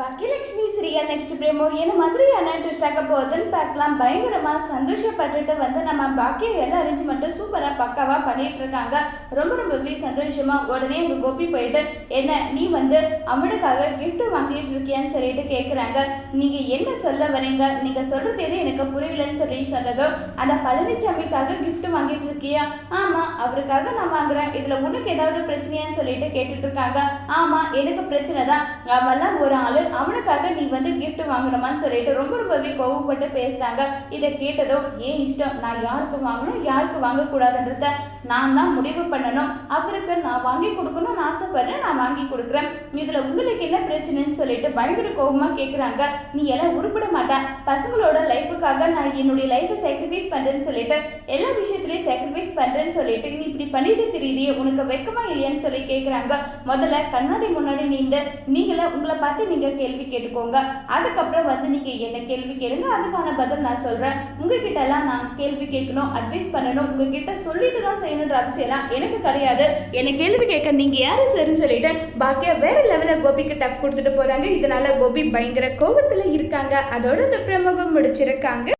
பாக்கியலட்சுமி ஸ்ரீயா next பிரேமோ என்ன மாதிரியான twist போகுதுன்னு பார்க்கலாம். பயங்கரமாக சந்தோஷப்பட்டுட்டு வந்து நம்ம பாக்கிய எல்லா அரேஞ்ச்மெண்ட்டும் சூப்பராக பக்காவாக பண்ணிட்டு இருக்காங்க. ரொம்ப ரொம்பவே சந்தோஷமா உடனே எங்க கோபி போயிட்டு என்ன நீ வந்து அவனுக்காக கிஃப்ட் வாங்கிட்டு இருக்கியான்னு சொல்லிட்டு கேட்குறாங்க நீங்க என்ன சொல்ல வரீங்க? நீங்க சொல்றது எது எனக்கு புரியலன்னு சொல்லி சொன்னதும் அந்த பழனிசாமிக்காக கிஃப்ட் வாங்கிட்டு இருக்கியா? ஆமா அவருக்காக நான் வாங்குறேன். இதுல உனக்கு ஏதாவது பிரச்சனையான்னு சொல்லிட்டு கேட்டுட்டு இருக்காங்க. ஆமா எனக்கு பிரச்சனை தான் அவெல்லாம் ஒரு ஆளு. அவனுக்காக நீ வந்து கிஃப்ட் வாங்கணுமான்னு சொல்லிட்டு ரொம்ப ரொம்பவே கோவப்பட்டு பேசுறாங்க. இதை கேட்டதும் ஏன் இஷ்டம் நான் யாருக்கு வாங்கணும் யாருக்கு வாங்கக்கூடாதுன்றத நான் தான் முடிவு பண்ணணும். அவருக்கு நான் வாங்கி கொடுக்கணும்னு ஆசைப்படுறேன் நான் வாங்கி கொடுக்குறேன். இதுல உங்களுக்கு என்ன பிரச்சனைன்னு சொல்லிட்டு பயங்கர கோபமா கேட்குறாங்க நீ எல்லாம் உருப்பிட மாட்டேன் பசங்களோட லைஃபுக்காக நான் என்னுடைய லைஃபை சாக்ரிஃபைஸ் பண்றேன்னு சொல்லிட்டு எல்லா விஷயத்துலையும் சாக்ரிஃபைஸ் பண்றேன்னு சொல்லிட்டு நீ இப்படி பண்ணிட்டு தெரியுதே உனக்கு வெக்கமா இல்லையான்னு சொல்லி கேக்குறாங்க. முதல்ல கண்ணாடி முன்னாடி நின்று நீங்களே உங்களை பார்த்து நீங்க கேள்வி கேட்டுக்கோங்க. அதுக்கப்புறம் வந்து நீங்க என்ன கேள்வி கேளுங்க அதுக்கான பதில் நான் சொல்றேன். உங்ககிட்ட எல்லாம் நான் கேள்வி கேட்கணும் அட்வைஸ் பண்ணணும். உங்ககிட்ட சொல்லிட்டு தான் செய்யணுன்ற அவசியம்லாம் எனக்கு கிடையாது. என்ன கேள்வி கேட்க நீங்க யாரு சரி சொல்லிட்டு பாக்கியா வேற லெவலில் கோபிக்கு டஃப் கொடுத்துட்டு போறாங்க. இதனால கோபி பயங்கர கோபத்துல இருக்காங்க. அதோட இந்த பிரமபம் முடிச்சிருக்காங்க.